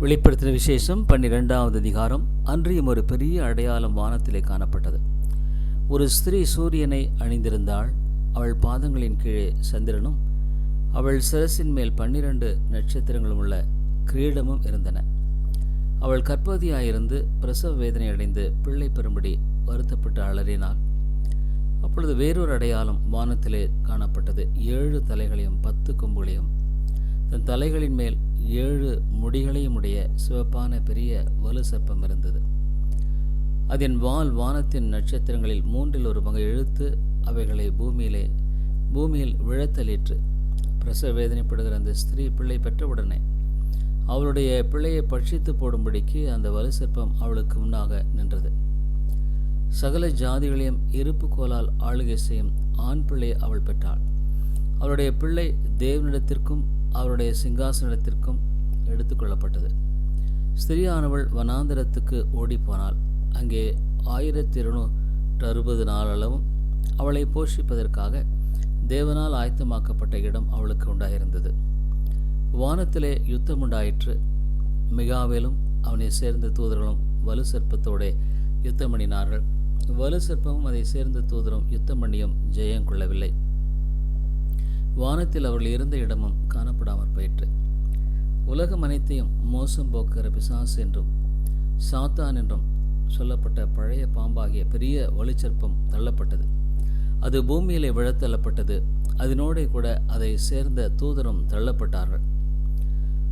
வெளிப்படுத்தின விசேஷம் பன்னிரெண்டாவது அதிகாரம். அன்றியும் ஒரு பெரிய அடையாளம் வானத்திலே காணப்பட்டது. ஒரு ஸ்திரீ சூரியனை அணிந்திருந்தாள். அவள் பாதங்களின் கீழே சந்திரனும் அவள் சிரசின் மேல் பன்னிரண்டு நட்சத்திரங்களும் உள்ள கிரீடமும் இருந்தன. அவள் கற்பதியாயிருந்து பிரசவ வேதனை அடைந்து பிள்ளை பெறும்படி வருத்தப்பட்டு அலறினாள். அப்பொழுது வேறொரு அடையாளம் வானத்திலே காணப்பட்டது. ஏழு தலைகளையும் பத்து கொம்புகளையும் தன் தலைகளின் மேல் ஏழு முடிகளையும் உடைய சிவப்பான பெரிய வலு சர்ப்பம் இருந்தது. அதன் வால் வானத்தின் நட்சத்திரங்களில் மூன்றில் ஒரு பங்கை இழுத்து அவைகளை பூமியிலே பூமியில் விழத்தலிற்று பிரசவ வேதனைப்படுகிற அந்த ஸ்திரீ பிள்ளை பெற்றவுடனே அவளுடைய பிள்ளையை பட்சித்து போடும்படிக்கு அந்த வலு சர்ப்பம் அவளுக்கு முன்னாக நின்றது. சகல ஜாதிகளையும் இருப்பு கோலால் ஆளுகை செய்யும் ஆண் பிள்ளை அவள் பெற்றாள். அவளுடைய பிள்ளை தேவனிடத்திற்கும் அவருடைய சிங்காசனத்திற்கும் எடுத்துக்கொள்ளப்பட்டது ஸ்திரியானவள் வனாந்திரத்துக்கு ஓடிப்போனாள். அங்கே ஆயிரத்தி இருநூற்று அறுபது நாளளவும் அவளை போஷிப்பதற்காக தேவனால் ஆயத்தமாக்கப்பட்ட இடம் அவளுக்கு உண்டாயிருந்தது. வானத்திலே யுத்தம் உண்டாயிற்று. மிகாவேலும் அவனை சேர்ந்த தூதர்களும் வலு சர்ப்பத்தோடே யுத்தம் பண்ணினார்கள். வலு சர்ப்பமும் அதை சேர்ந்த தூதரும் யுத்தம் பண்ணியும் ஜெயம் கொள்ளவில்லை. வானத்தில் அவர்கள் இருந்த இடமும் காணப்படாமற் போயிற்று. உலகம் அனைத்தையும் மோசம் போக்குகிற பிசாசு என்றும் சாத்தான் என்றும் சொல்லப்பட்ட பழைய பாம்பாகிய பெரிய வலுச்சற்பம் தள்ளப்பட்டது. அது பூமியிலே விழத்தள்ளப்பட்டது அதனோடே கூட அதை சேர்ந்த தூதரும் தள்ளப்பட்டார்கள்.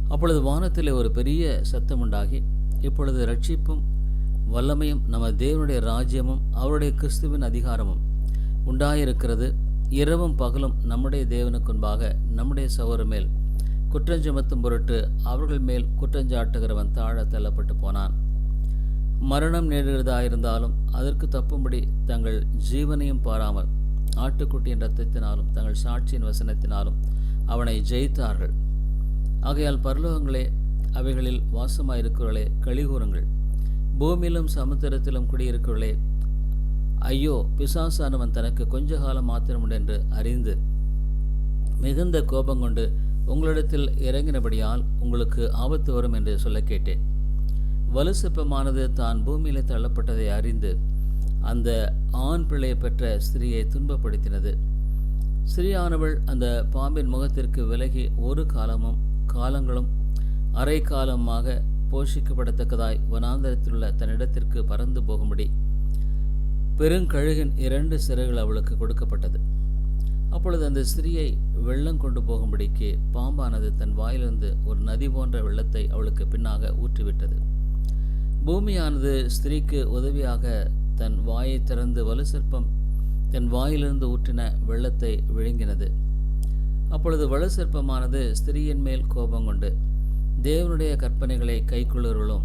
அப்பொழுது வானத்திலே ஒரு பெரிய சத்தம் உண்டாகி இப்பொழுது ரட்சிப்பும் வல்லமையும் நம்ம தேவனுடைய ராஜ்யமும் அவருடைய கிறிஸ்துவின் அதிகாரமும் உண்டாயிருக்கிறது. இரவும் பகலும் நம்முடைய தேவனுக்கு முன்பாக நம்முடைய சகோதர மேல் குற்றஞ்சுமத்தும் பொருட்டு அவர்கள் மேல் குற்றஞ்சாட்டுகிறவன் தாழ தள்ளப்பட்டு போனான். மரணம் நேரிடுவதாயிருந்தாலும் அதற்கு தப்பும்படி தங்கள் ஜீவனையும் பாராமல் ஆட்டுக்குட்டியின் ரத்தத்தினாலும் தங்கள் சாட்சியின் வசனத்தினாலும் அவனை ஜெயித்தார்கள். ஆகையால் பரலோகங்களே அவைகளில் வாசமாயிருக்கிறவர்களே கழிகூறுங்கள் பூமியிலும் சமுத்திரத்திலும் குடியிருக்கிறவர்களே ஐயோ பிசாசானவன் தனக்கு கொஞ்ச காலம் மாத்திரமுண்டு என்று அறிந்து மிகுந்த கோபம் கொண்டு உங்களிடத்தில் இறங்கினபடியால் உங்களுக்கு ஆபத்து வரும் என்று சொல்ல கேட்டேன். வலுசப்பமானது தான் பூமியில் தள்ளப்பட்டதை அறிந்து அந்த ஆண் பிள்ளையை பெற்ற ஸ்திரியை துன்பப்படுத்தினது. ஸ்திரியானவள் அந்த பாம்பின் முகத்திற்கு விலகி ஒரு காலமும் காலங்களும் அரை காலமாக போஷிக்கப்படத்தக்கதாய் வனாந்தரத்திலுள்ள தன்னிடத்திற்கு பறந்து போகும்படி பெருங்கழுகின் இரண்டு சிறகுகள் அவளுக்கு கொடுக்கப்பட்டது. அப்பொழுது அந்த ஸ்திரீயை வெள்ளம் கொண்டு போகும்படிக்கு பாம்பானது தன் வாயிலிருந்து ஒரு நதி போன்ற வெள்ளத்தை அவளுக்கு பின்னாக ஊற்றிவிட்டது. பூமியானது ஸ்திரீக்கு உதவியாக தன் வாயை திறந்து வலு சிற்பம் தன் வாயிலிருந்து ஊற்றின வெள்ளத்தை விழுங்கினது. அப்பொழுது வலு சிற்பமானது ஸ்திரீயின் மேல் கோபம் கொண்டு தேவனுடைய கற்பனைகளை கைக்கொள்ளுவர்களும்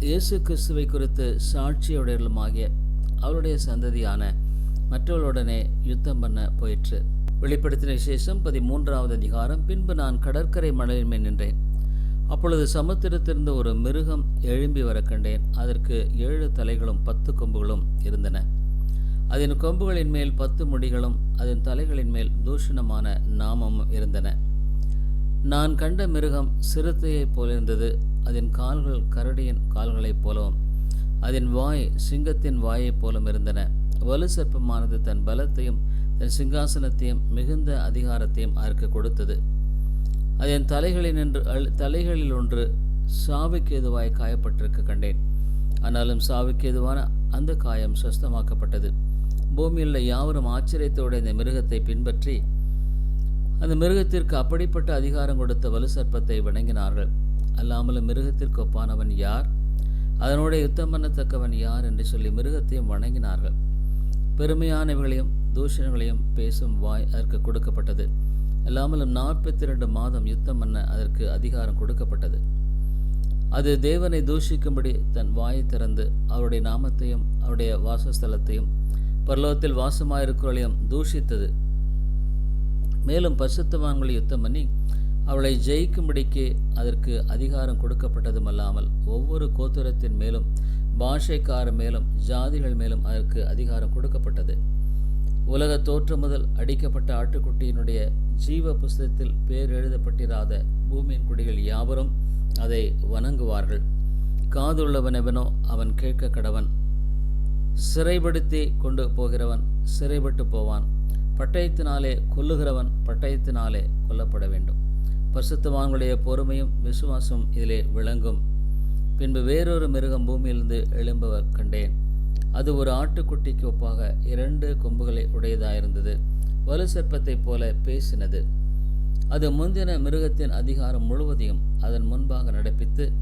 இயேசு கிறிஸ்துவை குறித்து சாட்சியுடையர்களுமாகிய அவருடைய சந்ததியான மற்றவர்களுடனே யுத்தம் பண்ண போயிற்று. வெளிப்படுத்தின விசேஷம் பதிமூன்றாவது அதிகாரம். பின்பு நான் கடற்கரை மணலின் மேல் நின்றேன். அப்பொழுது சமுத்திரத்திலிருந்து ஒரு மிருகம் எழும்பி வர கண்டேன். அதற்கு ஏழு தலைகளும் பத்து கொம்புகளும் இருந்தன. அதன் கொம்புகளின் மேல் பத்து முடிகளும் அதன் தலைகளின் மேல் தூஷணமான நாமமும் இருந்தன. நான் கண்ட மிருகம் சிறுத்தையைப் போலிருந்தது. அதன் கால்கள் கரடியின் கால்களைப் போலவும் அதன் வாய் சிங்கத்தின் வாயைப் போலும் இருந்தன. வலு சர்ப்பமானது தன் பலத்தையும் தன் சிங்காசனத்தையும் மிகுந்த அதிகாரத்தையும் அதற்கு கொடுத்தது. அதன் தலைகளில் நின்று தலைகளில் ஒன்று சாவுக்கு எதுவாய் காயப்பட்டிருக்க கண்டேன். ஆனாலும் சாவுக்கு எதுவான அந்த காயம் சுஸ்தமாக்கப்பட்டது. பூமியில் யாவரும் ஆச்சரியத்தோடு இந்த மிருகத்தை பின்பற்றி அந்த மிருகத்திற்கு அப்படிப்பட்ட அதிகாரம் கொடுத்த வலு சர்ப்பத்தை வணங்கினார்கள். அல்லாமல் மிருகத்திற்கு ஒப்பானவன் யார்? அதனோட யுத்தம் பண்ணத்தக்கவன் யார் என்று சொல்லி மிருகத்தையும் வணங்கினார்கள். பெருமையானவர்களையும் தூஷணங்களையும் பேசும் வாய் அதற்கு கொடுக்கப்பட்டது. அல்லாமலும் நாற்பத்தி ரெண்டு மாதம் யுத்தம் பண்ண அதற்கு அதிகாரம் கொடுக்கப்பட்டது. அது தேவனை தூஷிக்கும்படி தன் வாயை திறந்து அவருடைய நாமத்தையும் அவருடைய வாசஸ்தலத்தையும் பரலோகத்தில் வாசமாயிருக்கிறவளையும் தூஷித்தது. மேலும் பசுத்தவான்களை யுத்தம் பண்ணி அவளை ஜெயிக்கும்படிக்கு அதற்கு அதிகாரம் கொடுக்கப்பட்டதும் அல்லாமல் ஒவ்வொரு கோத்திரத்தின் மேலும் பாஷைக்கார மேலும் ஜாதிகள் மேலும் அதற்கு அதிகாரம் கொடுக்கப்பட்டது. உலக தோற்றம் முதல் அடிக்கப்பட்ட ஆட்டுக்குட்டியினுடைய ஜீவ புஸ்தகத்தில் பேர் எழுதப்பட்டிராத பூமியின் குடிகள் யாவரும் அதை வணங்குவார்கள். காதுள்ளவனெவனோ அவன் கேட்க கடவன். சிறைப்படுத்தி கொண்டு போகிறவன் சிறைப்பட்டு போவான். பட்டயத்தினாலே கொல்லுகிறவன் பட்டயத்தினாலே கொல்லப்பட வேண்டும். பரிசுத்தவான்களுடைய பொறுமையும் விசுவாசம் இதிலே விளங்கும். பின்பு வேறொரு மிருகம் பூமியிலிருந்து எழும்பவர் கண்டேன். அது ஒரு ஆட்டுக்குட்டிக்கு ஒப்பாக இரண்டு கொம்புகளை உடையதாயிருந்தது. வலு சர்ப்பத்தைப் போல பேசினது. அது முந்தின மிருகத்தின் அதிகாரம் முழுவதையும் அதன் முன்பாக நடப்பித்து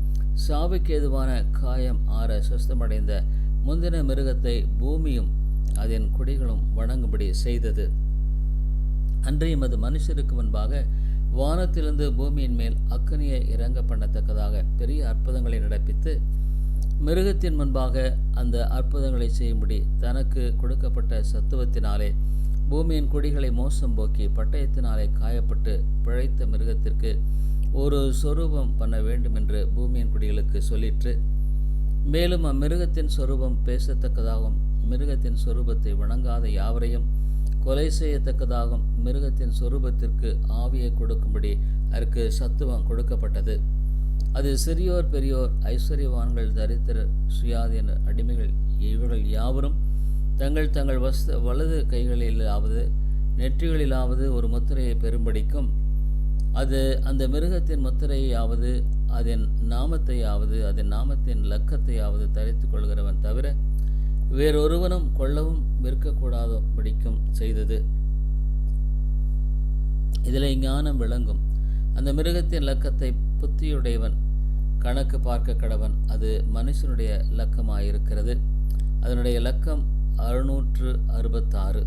சாவுக்கு ஏதுவான காயம் ஆற சுஸ்தமடைந்த முந்தின மிருகத்தை பூமியும் அதன் குடிகளும் வணங்கும்படி செய்தது. அன்றையும் அது மனுஷருக்கு முன்பாக வானத்திலிருந்து பூமியின் மேல் அக்கனியை இறங்க பண்ணத்தக்கதாக பெரிய அற்புதங்களை நடப்பித்து மிருகத்தின் முன்பாக அந்த அற்புதங்களை செய்யும்படி தனக்கு கொடுக்கப்பட்ட சத்துவத்தினாலே பூமியின் குடிகளை மோசம் போக்கி பட்டயத்தினாலே காயப்பட்டு பிழைத்த மிருகத்திற்கு ஒரு சொரூபம் பண்ண வேண்டும் என்று பூமியின் குடிகளுக்கு சொல்லிற்று. மேலும் அம்மிருகத்தின் சொரூபம் பேசத்தக்கதாகவும் மிருகத்தின் சொரூபத்தை வணங்காத யாவரையும் கொலை செய்யத்தக்கதாகும். மிருகத்தின் சொரூபத்திற்கு ஆவியை கொடுக்கும்படி அதற்கு சத்துவம் கொடுக்கப்பட்டது. அது சிறியோர் பெரியோர் ஐஸ்வர்யவான்கள் தரித்திர சுயாதீன அடிமைகள். இவர்கள் யாவரும் தங்கள் தங்கள் வஸ்த வலது கைகளிலாவது நெற்றிகளிலாவது ஒரு முத்திரையை பெறும்படிக்கும். அது அந்த மிருகத்தின் முத்திரையாவது அதன் நாமத்தையாவது அதன் நாமத்தின் லக்கத்தையாவது தரித்து கொள்கிறவன் தவிர வேறொருவனும் கொள்ளவும் விற்கக்கூடாதபடிக்கும் செய்தது. இதில் ஞானம் விளங்கும். அந்த மிருகத்தின் லக்கத்தை புத்தியுடையவன் கணக்கு பார்க்க கடவன் அது மனுஷனுடைய லக்கமாயிருக்கிறது. அதனுடைய லக்கம் அறுநூற்று அறுபத்தாறு.